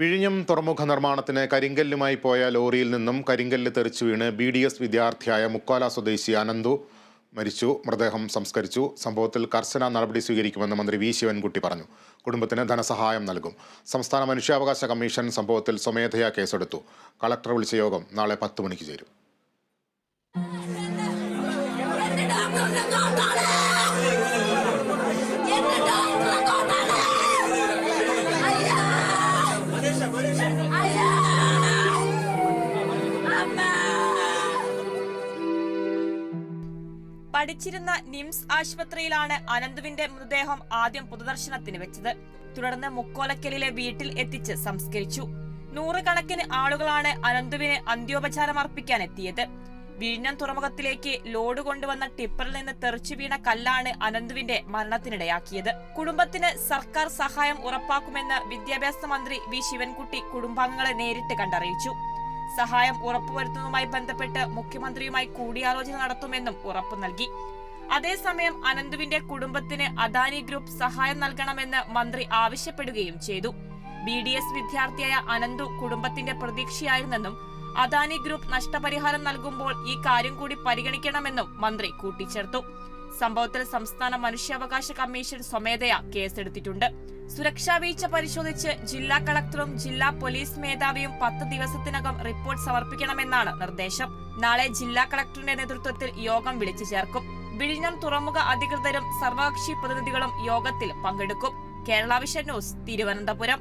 വിഴിഞ്ഞം തുറമുഖ നിർമ്മാണത്തിന് കരിങ്കല്ലുമായി പോയ ലോറിയിൽ നിന്നും കരിങ്കല്ല് തെറിച്ചു വീണ് ബി ഡി എസ് വിദ്യാർത്ഥിയായ മുക്കാല സ്വദേശി അനന്തു മരിച്ചു. മൃതദേഹം സംസ്കരിച്ചു. സംഭവത്തിൽ കർശന നടപടി സ്വീകരിക്കുമെന്ന് മന്ത്രി വി ശിവൻകുട്ടി പറഞ്ഞു. കുടുംബത്തിന് ധനസഹായം നൽകും. സംസ്ഥാന മനുഷ്യാവകാശ കമ്മീഷൻ സംഭവത്തിൽ സ്വമേധയാ കേസെടുത്തു. കളക്ടർ വിളിച്ച യോഗം നാളെ പത്ത് മണിക്ക് ചേരും. എന്റെ പഠിച്ചിരുന്ന നിംസ് ആശുപത്രിയിലാണ് അനന്തുവിന്റെ മൃതദേഹം ആദ്യം പൊതുദർശനത്തിന് വെച്ചത്. തുടർന്ന് മുക്കോലക്കലിലെ വീട്ടിൽ എത്തിച്ച് സംസ്കരിച്ചു. നൂറുകണക്കിന് ആളുകളാണ് അനന്തുവിന് അന്ത്യോപചാരം അർപ്പിക്കാൻ എത്തിയത്. വിഴിഞ്ഞം തുറമുഖത്തിലേക്ക് ലോഡ് കൊണ്ടുവന്ന ടിപ്പറിൽ നിന്ന് തെറിച്ചു വീണ കല്ലാണ് അനന്തുവിന്റെ മരണത്തിനിടയാക്കിയത്. കുടുംബത്തിന് സർക്കാർ സഹായം ഉറപ്പാക്കുമെന്ന് വിദ്യാഭ്യാസ മന്ത്രി വി. ശിവൻകുട്ടി കുടുംബാംഗങ്ങളെ നേരിട്ട് കണ്ടറിയിച്ചു. സഹായം ഉറപ്പുവരുത്തുന്നതുമായി ബന്ധപ്പെട്ട് മുഖ്യമന്ത്രിയുമായി കൂടിയാലോചന നടത്തുമെന്നും ഉറപ്പു നൽകി. അതേസമയം അനന്തുവിന്റെ കുടുംബത്തിന് അദാനി ഗ്രൂപ്പ് സഹായം നൽകണമെന്ന് മന്ത്രി ആവശ്യപ്പെടുകയും ചെയ്തു. ബി ഡി എസ് വിദ്യാർത്ഥിയായ അനന്തു കുടുംബത്തിന്റെ പ്രതീക്ഷയായിരുന്നെന്നും അദാനി ഗ്രൂപ്പ് നഷ്ടപരിഹാരം നൽകുമ്പോൾ ഈ കാര്യം കൂടി പരിഗണിക്കണമെന്നും മന്ത്രി കൂട്ടിച്ചേർത്തു. സംഭവത്തിൽ സംസ്ഥാന മനുഷ്യാവകാശ കമ്മീഷൻ സ്വമേധയാ കേസെടുത്തിട്ടുണ്ട്. സുരക്ഷാ വീഴ്ച പരിശോധിച്ച് ജില്ലാ കളക്ടറും ജില്ലാ പോലീസ് മേധാവിയും പത്ത് ദിവസത്തിനകം റിപ്പോർട്ട് സമർപ്പിക്കണമെന്നാണ് നിർദ്ദേശം. നാളെ ജില്ലാ കളക്ടറിന്റെ നേതൃത്വത്തിൽ യോഗം വിളിച്ചു ചേർക്കും. വിഴിഞ്ഞം തുറമുഖ അധികൃതരും സർവകക്ഷി പ്രതിനിധികളും യോഗത്തിൽ പങ്കെടുക്കും. Kerala vision news Thiruvananthapuram.